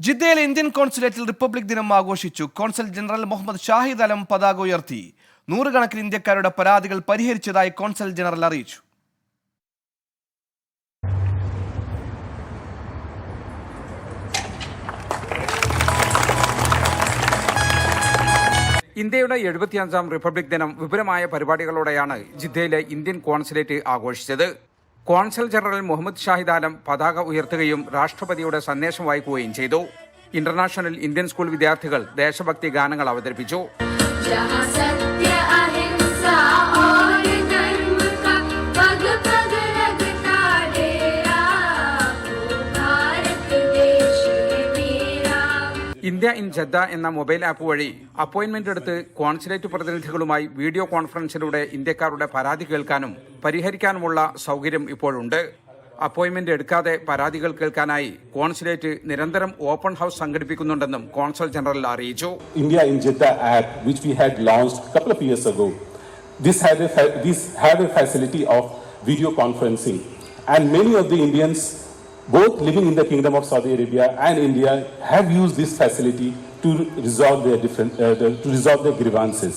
ജിദ്ദയിലെ Indian കോൺസുലേറ്റിൽ republic ദിനം ആഘോഷിച്ചു. കോൺസൽ ജനറൽ മുഹമ്മദ് ഷാഹിദ് അലം പതാക ഉയർത്തി. നൂറുകണക്കിന് ഇന്ത്യക്കാരുടെ പരാതികൾ പരിഹരിച്ചതായി കോൺസൽ ജനറൽ അറിയിച്ചു. ഇന്ത്യയുടെ എഴുപത്തിയഞ്ചാം റിപ്പബ്ലിക് ദിനം വിപുലമായ പരിപാടികളോടെയാണ് ജിദ്ദയിലെ ഇന്ത്യൻ കോൺസുലേറ്റ് ആഘോഷിച്ചത്. കോൺസൽ ജനറൽ മുഹമ്മദ് ഷാഹിദ് ആലം പതാക ഉയർത്തുകയും രാഷ്ട്രപതിയുടെ സന്ദേശം വായിക്കുകയും ചെയ്തു. ഇന്റർനാഷണൽ ഇന്ത്യൻ സ്കൂൾ വിദ്യാർത്ഥികൾ ദേശഭക്തി ഗാനങ്ങൾ അവതരിപ്പിച്ചു. ഇന്ത്യ ഇൻ ജദ്ദ എന്ന മൊബൈൽ ആപ്പ് വഴി അപ്പോയിന്റ്മെന്റ് എടുത്ത് കോൺസുലേറ്റ് പ്രതിനിധികളുമായി വീഡിയോ കോൺഫറൻസിലൂടെ ഇന്ത്യക്കാരുടെ പരാതി കേൾക്കാനും പരിഹരിക്കാനുമുള്ള സൗകര്യം ഇപ്പോഴുണ്ട് അപ്പോയിന്റ്മെന്റ് എടുക്കാതെ പരാതികൾ കേൾക്കാനായി കോൺസുലേറ്റ് നിരന്തരം ഓപ്പൺ ഹൌസ് സംഘടിപ്പിക്കുന്നുണ്ടെന്നും കോൺസൽ ജനറൽ അറിയിച്ചു India in Jeddah app which we had launched couple of years ago. This had this a facility of video conferencing, and many of the Indians, both living in the Kingdom of Saudi Arabia and India, have used this facility to resolve their different uh, to resolve their grievances.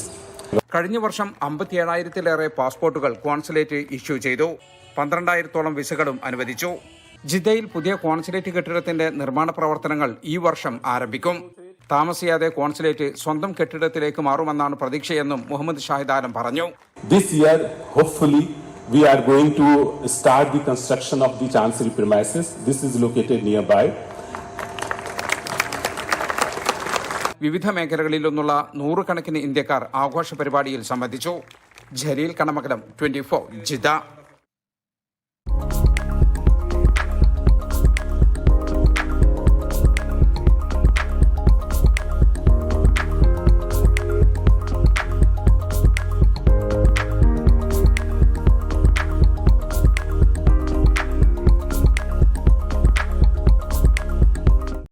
കഴിഞ്ഞ വർഷം അമ്പത്തിയേഴായിരത്തിലേറെ പാസ്പോർട്ടുകൾ consulate issue ചെയ്തു. പന്ത്രണ്ടായിരത്തോളം വിസകളും അനുവദിച്ചു. ജിദ്ദയിൽ പുതിയ consulate കെട്ടിടത്തിന്റെ നിർമ്മാണ പ്രവർത്തനങ്ങൾ ഈ വർഷം ആരംഭിക്കും. താമസിയാതെ കോൺസുലേറ്റ് സ്വന്തം കെട്ടിടത്തിലേക്ക് മാറുമെന്നാണ് പ്രതീക്ഷയെന്നും മുഹമ്മദ് ഷാഹിദ് ആലം പറഞ്ഞു. This year, hopefully, we are going to start the construction of the Chancery premises. This is located nearby. വിവിധ മേഖലകളിൽ നിന്നുള്ള നൂറുകണക്കിന് ഇന്ത്യക്കാർ ആഘോഷ പരിപാടിയിൽ സംബന്ധിച്ചു Jaleel Kanamakalam twenty four Jeddah